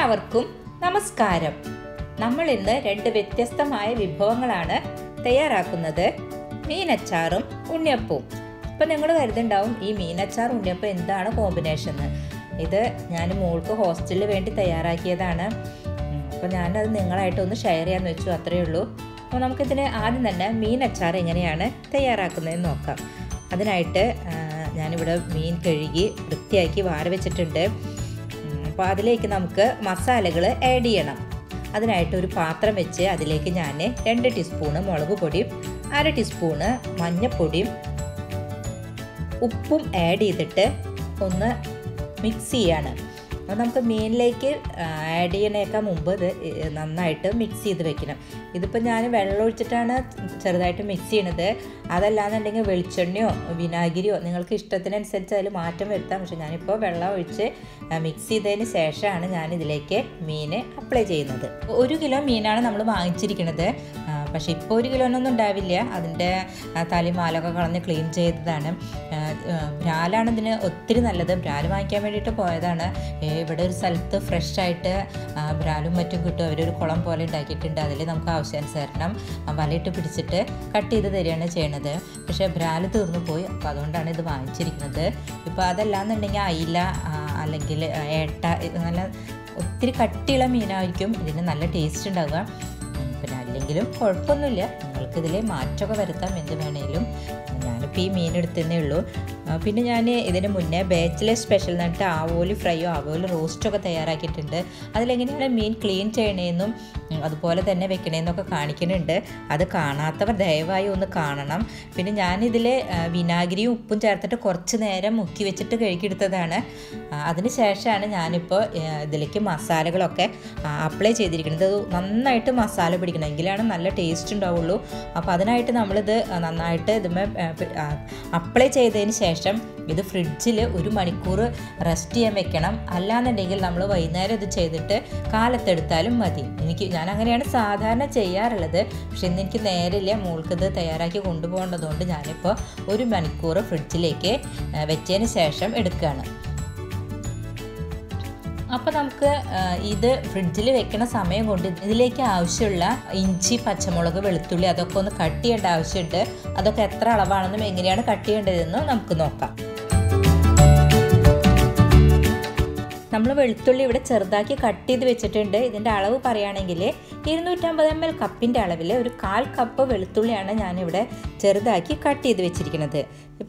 എല്ലാവർക്കും നമസ്കാരം. നമ്മൾ ഇന്ന് രണ്ട് വ്യത്യസ്തമായ വിഭവങ്ങളാണ് തയ്യാറാക്കുന്നത്. മീനച്ചാറും ഉണ്ണിയപ്പവും. ഇപ്പം നിങ്ങൾ കരുതുണ്ടാവും ഈ മീനച്ചാർ ഉണ്ണിയപ്പം എന്താണ് കോമ്പിനേഷൻ ഇത് ഞാൻ മോൾക്ക് ഹോസ്റ്റലിന് വേണ്ടി തയ്യാറാക്കിയതാണ്. അപ്പോൾ ഞാനത് നിങ്ങളായിട്ടൊന്ന് ഷെയർ ചെയ്യാമെന്ന് വെച്ചു അത്രയേ ഉള്ളൂ. അപ്പോൾ നമുക്കിതിന് ആദ്യം തന്നെ മീനച്ചാർ എങ്ങനെയാണ് തയ്യാറാക്കുന്നതെന്ന് നോക്കാം. അതിനായിട്ട് ഞാനിവിടെ മീൻ കഴുകി വൃത്തിയാക്കി വാര വെച്ചിട്ടുണ്ട്. അപ്പോൾ അതിലേക്ക് നമുക്ക് മസാലകൾ ആഡ് ചെയ്യണം. അതിനായിട്ട് ഒരു പാത്രം വെച്ച് അതിലേക്ക് ഞാൻ രണ്ട് ടീസ്പൂണ് മുളക് പൊടിയും അര ടീസ്പൂണ് മഞ്ഞൾപ്പൊടിയും ഉപ്പും ആഡ് ചെയ്തിട്ട് ഒന്ന് മിക്സ് ചെയ്യാണ്. അപ്പോൾ നമുക്ക് മീനിലേക്ക് ആഡ് ചെയ്യണേക്കാൾ മുമ്പ് ഇത് നന്നായിട്ട് മിക്സ് ചെയ്ത് വെക്കണം. ഇതിപ്പോൾ ഞാൻ വെള്ളം ഒഴിച്ചിട്ടാണ് ചെറുതായിട്ട് മിക്സ് ചെയ്യണത്. അതല്ലാന്നുണ്ടെങ്കിൽ വെളിച്ചെണ്ണയോ വിനാഗിരിയോ നിങ്ങൾക്ക് ഇഷ്ടത്തിനനുസരിച്ച് അതിൽ മാറ്റം വരുത്താം. പക്ഷെ ഞാനിപ്പോൾ വെള്ളം ഒഴിച്ച് മിക്സ് ചെയ്തതിന് ശേഷമാണ് ഞാൻ ഇതിലേക്ക് മീൻ അപ്ലൈ ചെയ്യുന്നത്. ഒരു കിലോ മീനാണ് നമ്മൾ വാങ്ങിച്ചിരിക്കുന്നത് പക്ഷേ ഇപ്പോൾ ഒരു കിലോനൊന്നും ഉണ്ടാവില്ല. അതിന്റെ തലയും മാലൊക്കെ കളഞ്ഞ് ക്ലീൻ ചെയ്തതാണ്. ബ്രാലാണ് ഇതിന് ഒത്തിരി നല്ലത്. ബ്രാൽ വാങ്ങിക്കാൻ വേണ്ടിയിട്ട് പോയതാണ്. ഇവിടെ ഒരു സ്ഥലത്ത് ഫ്രഷ് ആയിട്ട് ബ്രാലും മറ്റും കിട്ടും. അവരൊരു കുളം പോലെ ഉണ്ടാക്കിയിട്ടുണ്ട്. അതിൽ നമുക്ക് ആവശ്യാനുസരണം വലയിട്ട് പിടിച്ചിട്ട് കട്ട് ചെയ്ത് തരികയാണ് ചെയ്യണത്. പക്ഷേ ബ്രാൽ തീർന്നു പോയി. അപ്പോൾ അതുകൊണ്ടാണ് ഇത് വാങ്ങിച്ചിരിക്കുന്നത്. ഇപ്പോൾ അതല്ലാന്നുണ്ടെങ്കിൽ അയില അല്ലെങ്കിൽ ഏട്ട നല്ല ഒത്തിരി കട്ടിയുള്ള മീനായിരിക്കും. ഇതിന് നല്ല ടേസ്റ്റ് ഉണ്ടാവുക. അല്ലെങ്കിലും കുഴപ്പമൊന്നുമില്ല. നിങ്ങൾക്കിതിൽ മാറ്റമൊക്കെ വരുത്താം എന്ത് വേണേലും. ഞാനിപ്പോൾ ഈ മീൻ എടുത്തതേ ഉള്ളൂ. പിന്നെ ഞാൻ ഇതിന് മുന്നേ ബാച്ചിലെ സ്പെഷ്യൽ എന്നിട്ട് ആവോലി ഫ്രൈയോ ആവോലി റോസ്റ്റോ ഒക്കെ തയ്യാറാക്കിയിട്ടുണ്ട്. അതിലെങ്ങനെയാണ് മീൻ ക്ലീൻ ചെയ്യണേന്നും അതുപോലെ തന്നെ വെക്കണേന്നൊക്കെ കാണിക്കുന്നുണ്ട്. അത് കാണാത്തവർ ദയവായി ഒന്ന് കാണണം. പിന്നെ ഞാനിതിൽ വിനാഗിരിയും ഉപ്പും ചേർത്തിട്ട് കുറച്ച് നേരം മുക്കി വെച്ചിട്ട് കഴുകിയെടുത്തതാണ്. അതിന് ശേഷമാണ് ഞാനിപ്പോൾ ഇതിലേക്ക് മസാലകളൊക്കെ അപ്ലൈ ചെയ്തിരിക്കുന്നത്. നന്നായിട്ട് മസാല പിടിക്കണം. എങ്കിലാണ് നല്ല ടേസ്റ്റ് ഉണ്ടാവുള്ളൂ. അപ്പോൾ അതിനായിട്ട് നമ്മളിത് നന്നായിട്ട് ഇതുമേ അപ്ലൈ ചെയ്തതിന് ശേഷം ഇത് ഫ്രിഡ്ജിൽ ഒരു മണിക്കൂർ റെസ്റ്റ് ചെയ്യാൻ വെക്കണം. അല്ലാന്നുണ്ടെങ്കിൽ നമ്മൾ വൈകുന്നേരം ഇത് ചെയ്തിട്ട് കാലത്തെടുത്താലും മതി. എനിക്ക് ഞാൻ അങ്ങനെയാണ് സാധാരണ ചെയ്യാറുള്ളത്. പക്ഷെ ഇന്ന് എനിക്ക് നേരില്ല മോൾക്ക് ഇത് തയ്യാറാക്കി കൊണ്ടുപോകേണ്ടതുകൊണ്ട് ഞാനിപ്പോൾ ഒരു മണിക്കൂർ ഫ്രിഡ്ജിലേക്ക് വെച്ചതിന് ശേഷം എടുക്കുകയാണ്. അപ്പോൾ നമുക്ക് ഇത് ഫ്രിഡ്ജിൽ വെക്കണ സമയം കൊണ്ട് ഇതിലേക്ക് ആവശ്യമുള്ള ഇഞ്ചി പച്ചമുളക് വെളുത്തുള്ളി അതൊക്കെ ഒന്ന് കട്ട് ചെയ്യേണ്ട ആവശ്യമുണ്ട്. അതൊക്കെ എത്ര അളവാണെന്നും എങ്ങനെയാണ് കട്ട് ചെയ്യേണ്ടതെന്നും നമുക്ക് നോക്കാം. നമ്മൾ വെളുത്തുള്ളി ഇവിടെ ചെറുതാക്കി കട്ട് ചെയ്ത് വെച്ചിട്ടുണ്ട്. ഇതിന്റെ അളവ് പറയുകയാണെങ്കിൽ ഇരുന്നൂറ്റമ്പത് എം എൽ കപ്പിന്റെ അളവിൽ ഒരു കാൽ കപ്പ് വെളുത്തുള്ളിയാണ് ഞാനിവിടെ ചെറുതാക്കി കട്ട് ചെയ്ത് വെച്ചിരിക്കുന്നത്.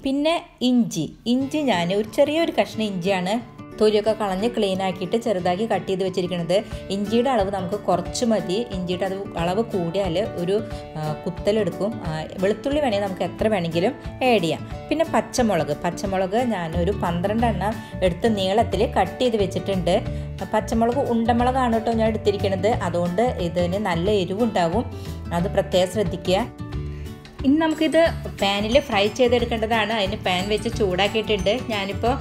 പിന്നെ ഇഞ്ചി. ഇഞ്ചി ഞാൻ ഒരു ചെറിയൊരു കഷ്ണം ഇഞ്ചിയാണ് തൊലിയൊക്കെ കളഞ്ഞ് ക്ലീൻ ആക്കിയിട്ട് ചെറുതാക്കി കട്ട് ചെയ്ത് വെച്ചിരിക്കുന്നത് ഇഞ്ചിയുടെ അളവ് നമുക്ക് കുറച്ച് മതി. ഇഞ്ചിയുടെ അത് അളവ് കൂടിയാൽ ഒരു കുത്തലെടുക്കും. വെളുത്തുള്ളി വേണമെങ്കിൽ നമുക്ക് എത്ര വേണമെങ്കിലും ആഡ് ചെയ്യാം. പിന്നെ പച്ചമുളക്. പച്ചമുളക് ഞാനൊരു പന്ത്രണ്ടെണ്ണം എടുത്ത് നീളത്തിൽ കട്ട് ചെയ്ത് വെച്ചിട്ടുണ്ട്. പച്ചമുളക് ഉണ്ടമുളകാണ് കേട്ടോ ഞാൻ എടുത്തിരിക്കുന്നത് അതുകൊണ്ട് ഇതിന് നല്ല എരിവുണ്ടാവും. അത് പ്രത്യേകം ശ്രദ്ധിക്കുക. ഇനി നമുക്കിത് പാനിൽ ഫ്രൈ ചെയ്തെടുക്കേണ്ടതാണ്. അതിന് പാൻ വെച്ച് ചൂടാക്കിയിട്ടുണ്ട്. ഞാനിപ്പോൾ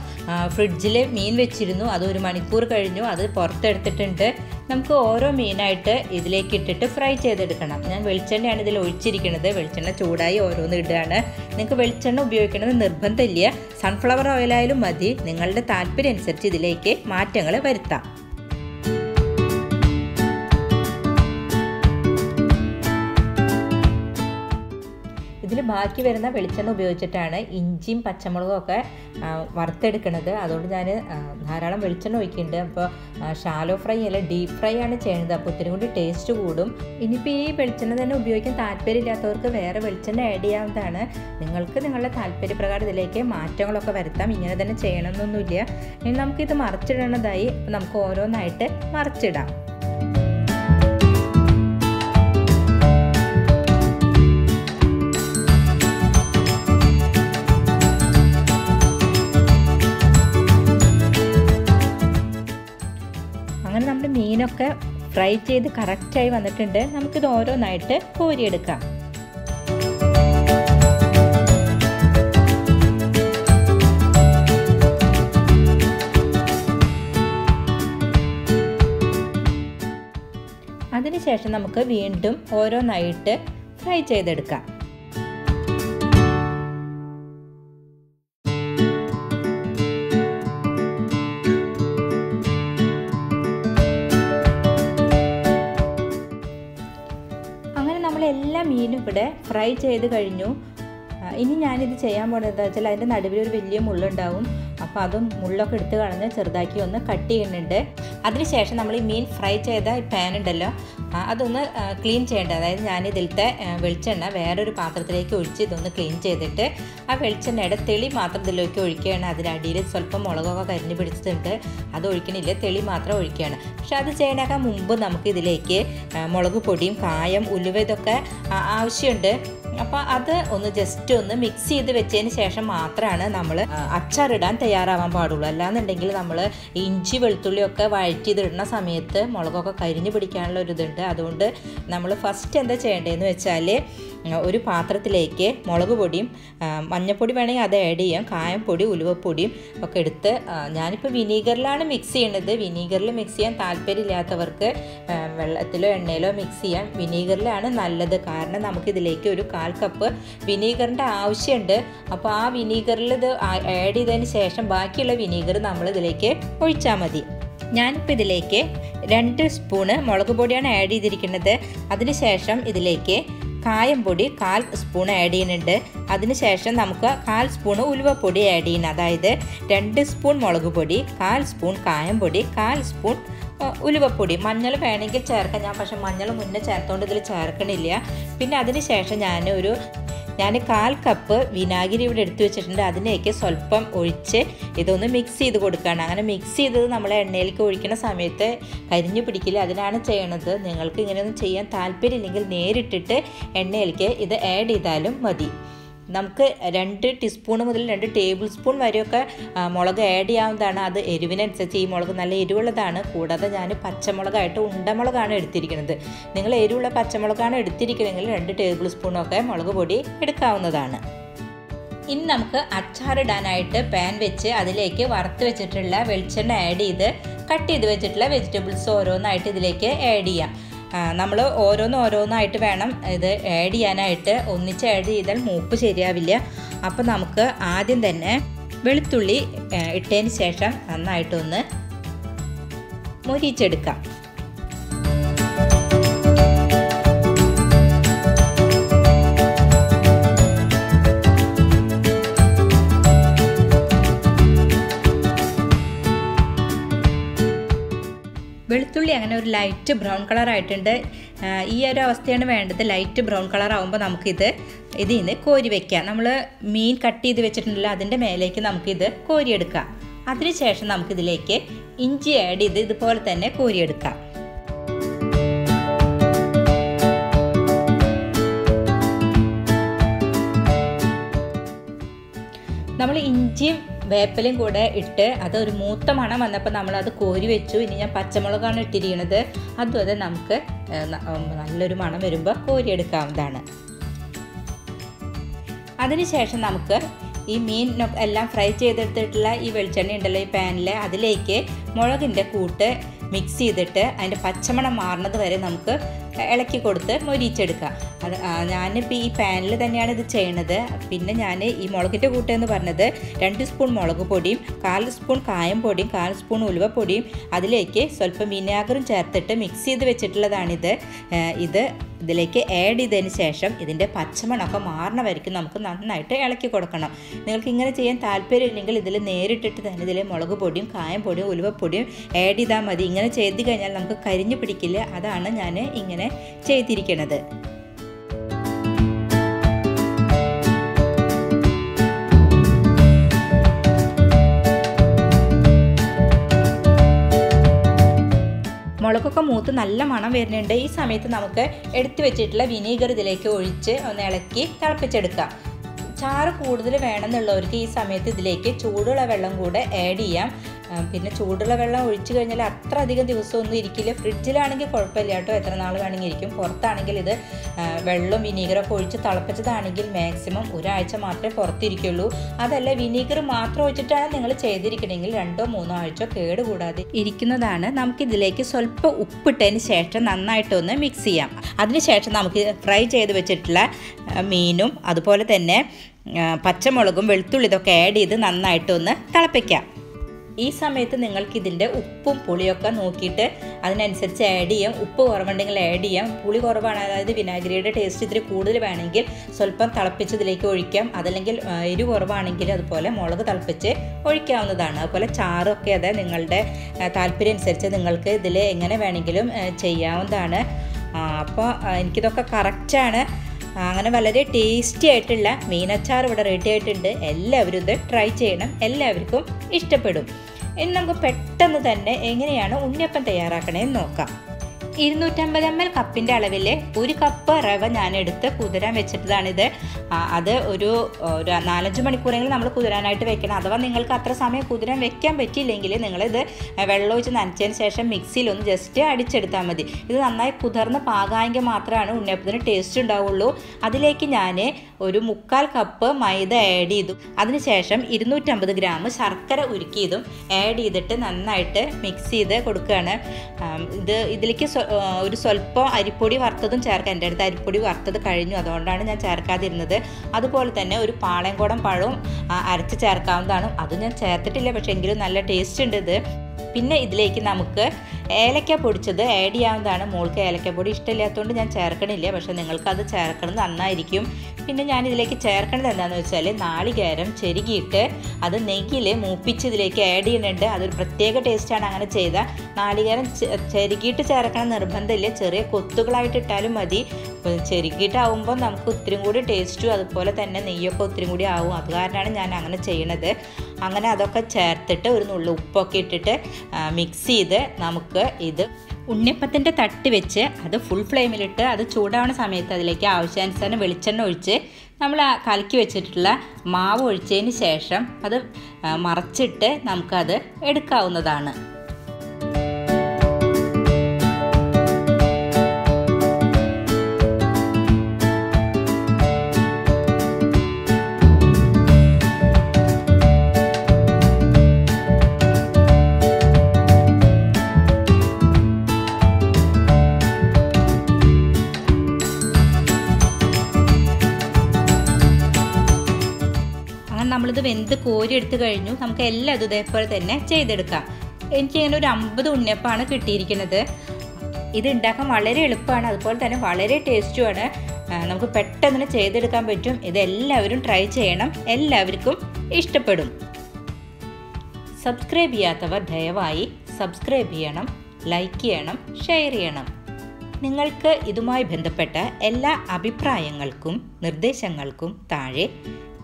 ഫ്രിഡ്ജിൽ മീൻ വെച്ചിരുന്നു. അത് ഒരു മണിക്കൂർ കഴിഞ്ഞു. അത് പുറത്തെടുത്തിട്ടുണ്ട്. നമുക്ക് ഓരോ മീനായിട്ട് ഇതിലേക്ക് ഇട്ടിട്ട് ഫ്രൈ ചെയ്തെടുക്കണം. ഞാൻ വെളിച്ചെണ്ണയാണ് ഇതിൽ ഒഴിച്ചിരിക്കുന്നത്. വെളിച്ചെണ്ണ ചൂടായി ഓരോന്ന് ഇടുകയാണ്. നിങ്ങൾക്ക് വെളിച്ചെണ്ണ ഉപയോഗിക്കണമെന്ന് നിർബന്ധമില്ല. സൺഫ്ലവർ ഓയിലായാലും മതി. നിങ്ങളുടെ താല്പര്യം അനുസരിച്ച് ഇതിലേക്ക് മാറ്റങ്ങൾ വരുത്താം. ബാക്കി വരുന്ന വെളിച്ചെണ്ണ ഉപയോഗിച്ചിട്ടാണ് ഇഞ്ചിയും പച്ചമുളകും ഒക്കെ വറുത്തെടുക്കുന്നത്. അതുകൊണ്ട് ഞാൻ ധാരാളം വെളിച്ചെണ്ണ ഒഴിക്കുന്നുണ്ട്. അപ്പോൾ ഷാലോ ഫ്രൈ അല്ല ഡീപ്പ് ഫ്രൈ ആണ് ചെയ്യുന്നത്. അപ്പോൾ ഒത്തിരി കൂടി ടേസ്റ്റ് കൂടും. ഇനിയിപ്പോൾ ഈ വെളിച്ചെണ്ണ തന്നെ ഉപയോഗിക്കാൻ താല്പര്യമില്ലാത്തവർക്ക് വേറെ വെളിച്ചെണ്ണ ആഡ് ചെയ്യാവുന്നതാണ്. നിങ്ങൾക്ക് നിങ്ങളുടെ താല്പര്യപ്രകാരം ഇതിലേക്ക് മാറ്റങ്ങളൊക്കെ വരുത്താം. ഇങ്ങനെ തന്നെ ചെയ്യണമെന്നൊന്നുമില്ല. ഇനി നമുക്കിത് മറിച്ചിടേണ്ടതായി നമുക്ക് ഓരോന്നായിട്ട് മറിച്ചിടാം. അങ്ങനെ നമ്മുടെ മീനൊക്കെ ഫ്രൈ ചെയ്ത് കറക്റ്റായി വന്നിട്ടുണ്ട്. നമുക്കിത് ഓരോന്നായിട്ട് കോരിയെടുക്കാം. അതിനുശേഷം നമുക്ക് വീണ്ടും ഓരോന്നായിട്ട് ഫ്രൈ ചെയ്തെടുക്കാം. ഫ്രൈ ചെയ്ത് കഴിഞ്ഞു. ഇനി ഞാനിത് ചെയ്യാൻ എന്താ വെച്ചാൽ അതിന്റെ നടുവിൽ ഒരു വലിയ മുള്ളുണ്ടാവും. അപ്പോൾ അതും മുള്ളൊക്കെ എടുത്ത് കളഞ്ഞ് ചെറുതാക്കി ഒന്ന് കട്ട് ചെയ്യുന്നുണ്ട്. അതിനുശേഷം നമ്മൾ ഈ മീൻ ഫ്രൈ ചെയ്ത പാൻ ഉണ്ടല്ലോ അതൊന്ന് ക്ലീൻ ചെയ്യേണ്ടത്. അതായത് ഞാൻ ഇതിലത്തെ വെളിച്ചെണ്ണ വേറൊരു പാത്രത്തിലേക്ക് ഒഴിച്ച് ഇതൊന്ന് ക്ലീൻ ചെയ്തിട്ട് ആ വെളിച്ചെണ്ണയുടെ തെളി മാത്രം ഇതിലേക്ക് ഒഴിക്കുകയാണ്. അതിനടിയിൽ സ്വല്പം മുളകൊക്കെ കരിഞ്ഞ് പിടിച്ചിട്ടുണ്ട്. അത് ഒഴിക്കണില്ല തെളി മാത്രം ഒഴിക്കുകയാണ്. പക്ഷെ അത് ചെയ്യണേക്കാൾ മുമ്പ് നമുക്ക് ഇതിലേക്ക് മുളക് പൊടിയും കായം ഉലുവ ഇതൊക്കെ ആവശ്യമുണ്ട്. അപ്പോൾ അത് ഒന്ന് ജസ്റ്റ് ഒന്ന് മിക്സ് ചെയ്ത് വെച്ചതിന് ശേഷം മാത്രമാണ് നമ്മൾ അച്ചാറിടാൻ തയ്യാറാവാൻ പാടുള്ളൂ. അല്ലാന്നുണ്ടെങ്കിൽ നമ്മൾ ഇഞ്ചി വെളുത്തുള്ളിയൊക്കെ വഴറ്റിയിടുന്ന സമയത്ത് മുളകൊക്കെ കരിഞ്ഞു പിടിക്കാനുള്ള ഒരു ഇതുണ്ട്. അതുകൊണ്ട് നമ്മൾ ഫസ്റ്റ് എന്താ ചെയ്യേണ്ടതെന്ന് വെച്ചാൽ ഒരു പാത്രത്തിലേക്ക് മുളക് പൊടിയും മഞ്ഞൾപ്പൊടി വേണമെങ്കിൽ അത് ആഡ് ചെയ്യാം. കായംപൊടി ഉലുവപ്പൊടിയും ഒക്കെ എടുത്ത് ഞാനിപ്പോൾ വിനീഗറിലാണ് മിക്സ് ചെയ്യുന്നത് വിനീഗറിൽ മിക്സ് ചെയ്യാൻ താല്പര്യമില്ലാത്തവർക്ക് വെള്ളത്തിലോ എണ്ണയിലോ മിക്സ് ചെയ്യാം വിനീഗറിലാണ് നല്ലത്. കാരണം നമുക്കിതിലേക്ക് ഒരു കാൽ കപ്പ് വിനീഗറിന്റെ ആവശ്യമുണ്ട്. അപ്പോൾ ആ വിനീഗറിൽ ഇത് ആഡ് ചെയ്തതിന് ശേഷം ബാക്കിയുള്ള വിനീഗർ നമ്മൾ ഇതിലേക്ക് ഒഴിച്ചാൽ മതി. ഞാനിപ്പോൾ ഇതിലേക്ക് രണ്ട് സ്പൂണ് മുളക് പൊടിയാണ് ആഡ് ചെയ്തിരിക്കുന്നത് അതിനുശേഷം ഇതിലേക്ക് കായം പൊടി കാൽ സ്പൂൺ ആഡ് ചെയ്യുന്നുണ്ട്. അതിനുശേഷം നമുക്ക് കാൽ സ്പൂൺ ഉലുവപ്പൊടി ആഡ് ചെയ്യുന്നത് അതായത് രണ്ട് സ്പൂൺ മുളക് പൊടി കാൽ സ്പൂൺ കായം പൊടി കാൽ സ്പൂൺ ഉലുവപ്പൊടി. മഞ്ഞൾ വേണമെങ്കിൽ ചേർക്കാം. ഞാൻ പക്ഷേ മഞ്ഞൾ മുന്നേ ചേർത്തുകൊണ്ട് ഇതിൽ ചേർക്കണില്ല. പിന്നെ അതിന് ശേഷം ഞാൻ ഒരു ഞാൻ കാൽ കപ്പ് വിനാഗിരി ഇവിടെ എടുത്തു വെച്ചിട്ടുണ്ട്. അതിലേക്ക് സ്വല്പം ഒഴിച്ച് ഇതൊന്ന് മിക്സ് ചെയ്ത് കൊടുക്കുകയാണ്. അങ്ങനെ മിക്സ് ചെയ്തത് നമ്മൾ എണ്ണയിലേക്ക് ഒഴിക്കുന്ന സമയത്ത് കരിഞ്ഞു പിടിക്കില്ല. അതിനാണ് ചെയ്യണത്. നിങ്ങൾക്ക് ഇങ്ങനെയൊന്നും ചെയ്യാൻ താല്പര്യമില്ലെങ്കിൽ നേരിട്ടിട്ട് എണ്ണയിലേക്ക് ഇത് ആഡ് ചെയ്താലും മതി. നമുക്ക് രണ്ട് ടീസ്പൂൺ മുതൽ രണ്ട് ടേബിൾ സ്പൂൺ വരെയൊക്കെ മുളക് ആഡ് ചെയ്യാവുന്നതാണ്. അത് എരിവിനനുസരിച്ച് ഈ മുളക് നല്ല എരിവുള്ളതാണ്. കൂടാതെ ഞാൻ പച്ചമുളകായിട്ട് ഉണ്ടമുളകാണ് എടുത്തിരിക്കുന്നത്. നിങ്ങൾ എരിവുള്ള പച്ചമുളകാണ് എടുത്തിരിക്കുന്നതെങ്കിൽ രണ്ട് ടേബിൾ സ്പൂണൊക്കെ മുളക് പൊടി എടുക്കാവുന്നതാണ്. ഇനി നമുക്ക് അച്ചാറിടാനായിട്ട് പാൻ വെച്ച് അതിലേക്ക് വറുത്ത് വെച്ചിട്ടുള്ള വെളിച്ചെണ്ണ ആഡ് ചെയ്ത് കട്ട് ചെയ്ത് വെച്ചിട്ടുള്ള വെജിറ്റബിൾസ് ഓരോന്നായിട്ട് ഇതിലേക്ക് ആഡ് ചെയ്യാം. നമ്മൾ ഓരോന്ന് ഓരോന്നായിട്ട് വേണം ഇത് ആഡ് ചെയ്യാനായിട്ട്. ഒന്നിച്ച് ആഡ് ചെയ്താൽ മൂപ്പ് ശരിയാവില്ല. അപ്പോൾ നമുക്ക് ആദ്യം തന്നെ വെളുത്തുള്ളി ഇട്ടതിന് ശേഷം നന്നായിട്ടൊന്ന് മൊരിച്ചെടുക്കാം വെളുത്തുള്ളി അങ്ങനെ ഒരു ലൈറ്റ് ബ്രൗൺ കളർ ആയിട്ടുണ്ട്. ഈ ഒരു അവസ്ഥയാണ് വേണ്ടത്. ലൈറ്റ് ബ്രൗൺ കളർ ആകുമ്പോൾ നമുക്കിത് ഇതിൽ നിന്ന് കോരി വെക്കാം. നമ്മൾ മീൻ കട്ട് ചെയ്ത് വെച്ചിട്ടുണ്ടല്ലോ അതിന്റെ മേലേക്ക് നമുക്കിത് കോരിയെടുക്കാം. അതിനുശേഷം നമുക്കിതിലേക്ക് ഇഞ്ചി ആഡ് ചെയ്ത് ഇതുപോലെ തന്നെ കോരിയെടുക്കാം. നമ്മൾ ഇഞ്ചിയും വേപ്പിലയും കൂടെ ഇട്ട് അത് ഒരു മൂത്ത മണം വന്നപ്പോൾ നമ്മൾ അത് കോരി വെച്ചു. ഇനി ഞാൻ പച്ചമുളകാണ് ഇട്ടിരിക്കുന്നത്. അതും നമുക്ക് നല്ലൊരു മണം വരുമ്പോൾ കോരിയെടുക്കാവുന്നതാണ്. അതിനുശേഷം നമുക്ക് ഈ മീൻ എല്ലാം ഫ്രൈ ചെയ്തെടുത്തിട്ടുള്ള ഈ വെളിച്ചെണ്ണ ഉണ്ടല്ലോ ഈ പാനിൽ അതിലേക്ക് മുളകിന്റെ കൂട്ട് മിക്സ് ചെയ്തിട്ട് അതിന്റെ പച്ചമണം മാറുന്നത് വരെ നമുക്ക് ഇളക്കി കൊടുത്ത് മൊരിച്ചെടുക്കാം അത് ആ, ഞാനിപ്പോൾ ഈ പാനിൽ തന്നെയാണ് ഇത് ചെയ്യണത്. പിന്നെ ഞാൻ ഈ മുളകിന്റെ കൂട്ടെന്ന് പറഞ്ഞത് രണ്ട് സ്പൂൺ മുളക് പൊടിയും കാൽ സ്പൂൺ കായം പൊടിയും കാൽ സ്പൂൺ ഉലുവപ്പൊടിയും അതിലേക്ക് സ്വല്പം വിനാഗറും ചേർത്തിട്ട് മിക്സ് ചെയ്ത് വെച്ചിട്ടുള്ളതാണിത്. ഇത് ഇതിലേക്ക് ആഡ് ചെയ്തതിന് ശേഷം ഇതിന്റെ പച്ചമണമൊക്കെ മാറണ വരയ്ക്കും നമുക്ക് നന്നായിട്ട് ഇളക്കി കൊടുക്കണം. നിങ്ങൾക്ക് ഇങ്ങനെ ചെയ്യാൻ താല്പര്യമില്ലെങ്കിൽ ഇതിൽ നേരിട്ടിട്ട് തന്നെ ഇതിൽ മുളക് പൊടിയും കായം പൊടിയും ഉലുവപ്പൊടിയും ആഡ് ചെയ്താൽ മതി. ഇങ്ങനെ ചെയ്ത് കഴിഞ്ഞാൽ നമുക്ക് കരിഞ്ഞു പിടിക്കില്ല. അതാണ് ഞാൻ ഇങ്ങനെ ചെയ്തിരിക്കുന്നത് മുളകൊക്കെ മൂത്ത് നല്ല മണം വരുന്നുണ്ട്. ഈ സമയത്ത് നമുക്ക് എടുത്തു വെച്ചിട്ടുള്ള വിനീഗർ ഇതിലേക്ക് ഒഴിച്ച് ഒന്ന് ഇളക്കി തിളപ്പിച്ചെടുക്കാം. ചാറ് കൂടുതൽ വേണമെന്നുള്ളവർക്ക് ഈ സമയത്ത് ഇതിലേക്ക് ചൂടുള്ള വെള്ളം കൂടെ ആഡ് ചെയ്യാം. പിന്നെ ചൂടുള്ള വെള്ളം ഒഴിച്ചു കഴിഞ്ഞാൽ അത്ര അധികം ദിവസമൊന്നും ഇരിക്കില്ല. ഫ്രിഡ്ജിലാണെങ്കിൽ കുഴപ്പമില്ല കേട്ടോ. എത്ര നാൾ വേണമെങ്കിൽ ഇരിക്കും. പുറത്താണെങ്കിൽ ഇത് വെള്ളം വിനീഗറൊക്കെ ഒഴിച്ച് തിളപ്പിച്ചതാണെങ്കിൽ മാക്സിമം ഒരാഴ്ച മാത്രമേ പുറത്തിരിക്കുള്ളൂ. അതല്ല വിനീഗർ മാത്രം ഒഴിച്ചിട്ടാണ് നിങ്ങൾ ചെയ്തിരിക്കണമെങ്കിൽ രണ്ടോ മൂന്നോ ആഴ്ച കേട് കൂടാതെ ഇരിക്കുന്നതാണ്. നമുക്കിതിലേക്ക് സ്വല്പം ഉപ്പിട്ടതിന് ശേഷം നന്നായിട്ടൊന്ന് മിക്സ് ചെയ്യാം. അതിനുശേഷം നമുക്ക് ഫ്രൈ ചെയ്ത് വെച്ചിട്ടുള്ള മീനും അതുപോലെ തന്നെ പച്ചമുളകും വെളുത്തുള്ളി ഇതൊക്കെ ആഡ് ചെയ്ത് നന്നായിട്ടൊന്ന് തിളപ്പിക്കാം. ഈ സമയത്ത് നിങ്ങൾക്ക് ഇതിന്റെ ഉപ്പും പുളിയൊക്കെ നോക്കിയിട്ട് അതിനനുസരിച്ച് ആഡ് ചെയ്യാം. ഉപ്പ് കുറവുണ്ടെങ്കിൽ ആഡ് ചെയ്യാം. പുളി കുറവാണ് അതായത് വിനാഗിരിയുടെ ടേസ്റ്റ് ഇത്തിരി കൂടുതൽ വേണമെങ്കിൽ സ്വല്പം തിളപ്പിച്ച് ഇതിലേക്ക് ഒഴിക്കാം. അതല്ലെങ്കിൽ എരി കുറവാണെങ്കിൽ അതുപോലെ മുളക് തിളപ്പിച്ച് ഒഴിക്കാവുന്നതാണ്. അതുപോലെ ചാറൊക്കെ അതെ നിങ്ങളുടെ താല്പര്യം അനുസരിച്ച് നിങ്ങൾക്ക് ഇതിൽ എങ്ങനെ വേണമെങ്കിലും ചെയ്യാവുന്നതാണ്. അപ്പോൾ എനിക്കിതൊക്കെ കറക്റ്റാണ് അങ്ങനെ വളരെ ടേസ്റ്റി ആയിട്ടുള്ള മീനച്ചാർ ഇവിടെ റെഡി ആയിട്ടുണ്ട്. എല്ലാവരും ഇത് ട്രൈ ചെയ്യണം. എല്ലാവർക്കും ഇഷ്ടപ്പെടും. ഇനി നമുക്ക് പെട്ടെന്ന് തന്നെ എങ്ങനെയാണ് ഉണ്ണിയപ്പം തയ്യാറാക്കണേന്ന് നോക്കാം. ഇരുന്നൂറ്റമ്പത് എം എൽ കപ്പിന്റെ അളവിൽ ഒരു കപ്പ് റവ ഞാൻ എടുത്ത് കുതിരാൻ വെച്ചിട്ടതാണിത്. അത് ഒരു ഒരു നാലഞ്ച് മണിക്കൂറെങ്കിലും നമ്മൾ കുതിരാനായിട്ട് വെക്കണം. അഥവാ നിങ്ങൾക്ക് അത്ര സമയം കുതിരാൻ വെക്കാൻ പറ്റിയില്ലെങ്കിൽ നിങ്ങളിത് വെള്ളം ഒഴിച്ച് നനച്ചതിന് ശേഷം മിക്സിയിൽ ഒന്ന് ജസ്റ്റ് അടിച്ചെടുത്താൽ മതി. ഇത് നന്നായി കുതിർന്ന് പാകമെങ്കിൽ മാത്രമാണ് ഉണ്ണിയപ്പത്തിന് ടേസ്റ്റ് ഉണ്ടാവുള്ളൂ. അതിലേക്ക് ഞാൻ ഒരു മുക്കാൽ കപ്പ് മൈദ ആഡ് ചെയ്തു. അതിനുശേഷം ഇരുന്നൂറ്റമ്പത് ഗ്രാം ശർക്കര ഉരുക്കിയതും ആഡ് ചെയ്തിട്ട് നന്നായിട്ട് മിക്സ് ചെയ്ത് കൊടുക്കുകയാണ്. ഇത് ഇതിലേക്ക് ഒരു സ്വല്പം അരിപ്പൊടി വറുത്തതും ചേർക്കാം. എന്റെ അടുത്ത് അരിപ്പൊടി വറുത്തത് കഴിഞ്ഞു. അതുകൊണ്ടാണ് ഞാൻ ചേർക്കാതിരുന്നത്. അതുപോലെ തന്നെ ഒരു പാളയംകുടം പഴവും അരച്ച് ചേർക്കാവുന്നതാണ്. അത് ഞാൻ ചേർത്തിട്ടില്ല പക്ഷേ എങ്കിലും നല്ല ടേസ്റ്റ് ഉണ്ട് ഇത്. പിന്നെ ഇതിലേക്ക് നമുക്ക് ഏലക്ക പൊടിച്ചത് ആഡ് ചെയ്യാവുന്നതാണ്. മോൾക്ക് പൊടി ഇഷ്ടമില്ലാത്തതുകൊണ്ട് ഞാൻ ചേർക്കണില്ല. പക്ഷേ നിങ്ങൾക്കത് ചേർക്കണം നന്നായിരിക്കും. പിന്നെ ഞാൻ ഇതിലേക്ക് ചേർക്കേണ്ടത് എന്താണെന്ന് വെച്ചാൽ നാളികേരം ചെരുകിയിട്ട് അത് നെയ്യിൽ മൂപ്പിച്ച് ഇതിലേക്ക് ആഡ് ചെയ്യുന്നുണ്ട്. അതൊരു പ്രത്യേക ടേസ്റ്റാണ് അങ്ങനെ ചെയ്ത. നാളികേരം ചെരുകിയിട്ട് ചേർക്കണം നിർബന്ധമില്ല. ചെറിയ കൊത്തുകളായിട്ട് ഇട്ടാലും മതി. ചെരുകിയിട്ടാവുമ്പോൾ നമുക്ക് ഒത്തിരി കൂടി ടേസ്റ്റും അതുപോലെ തന്നെ നെയ്യൊക്കെ ഒത്തിരി കൂടി ആവും. അത് കാരണമാണ് ഞാൻ അങ്ങനെ ചെയ്യണത്. അങ്ങനെ അതൊക്കെ ചേർത്തിട്ട് ഒരു നുള്ളു ഉപ്പൊക്കെ ഇട്ടിട്ട് മിക്സ് ചെയ്ത് നമുക്ക് ഇത് ഉണ്ണിയപ്പത്തിന്റെ തട്ട് വെച്ച് അത് ഫുൾ ഫ്ലെയിമിലിട്ട് അത് ചൂടാവുന്ന സമയത്ത് അതിലേക്ക് ആവശ്യാനുസരണം വെളിച്ചെണ്ണ ഒഴിച്ച് നമ്മൾ കലക്കി വെച്ചിട്ടുള്ള മാവ് ഒഴിച്ചതിന് ശേഷം അത് മറച്ചിട്ട് നമുക്കത് എടുക്കാവുന്നതാണ്. നമ്മളിത് വെന്ത് കോരി എടുത്ത് കഴിഞ്ഞു. നമുക്ക് എല്ലാം ഇത് ഇതേപോലെ തന്നെ ചെയ്തെടുക്കാം. എനിക്ക് ഇങ്ങനെ ഒരു അമ്പത് ഉണ്ണിയപ്പമാണ് കിട്ടിയിരിക്കുന്നത്. ഇത് ഉണ്ടാക്കാൻ വളരെ എളുപ്പമാണ്. അതുപോലെ തന്നെ വളരെ ടേസ്റ്റുമാണ് നമുക്ക് പെട്ടെന്ന് ചെയ്തെടുക്കാൻ പറ്റും. ഇതെല്ലാവരും ട്രൈ ചെയ്യണം. എല്ലാവർക്കും ഇഷ്ടപ്പെടും. സബ്സ്ക്രൈബ് ചെയ്യാത്തവർ ദയവായി സബ്സ്ക്രൈബ് ചെയ്യണം ലൈക്ക് ചെയ്യണം ഷെയർ ചെയ്യണം. നിങ്ങൾക്ക് ഇതുമായി ബന്ധപ്പെട്ട എല്ലാ അഭിപ്രായങ്ങൾക്കും നിർദ്ദേശങ്ങൾക്കും താഴെ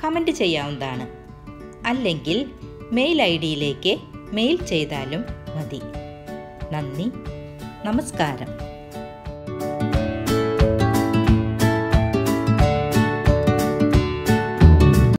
കമന്റ് ചെയ്യാവുന്നതാണ്. അല്ലെങ്കിൽ മെയിൽ ഐ ഡിയിലേക്ക് മെയിൽ ചെയ്താലും മതി. നന്ദി. നമസ്കാരം.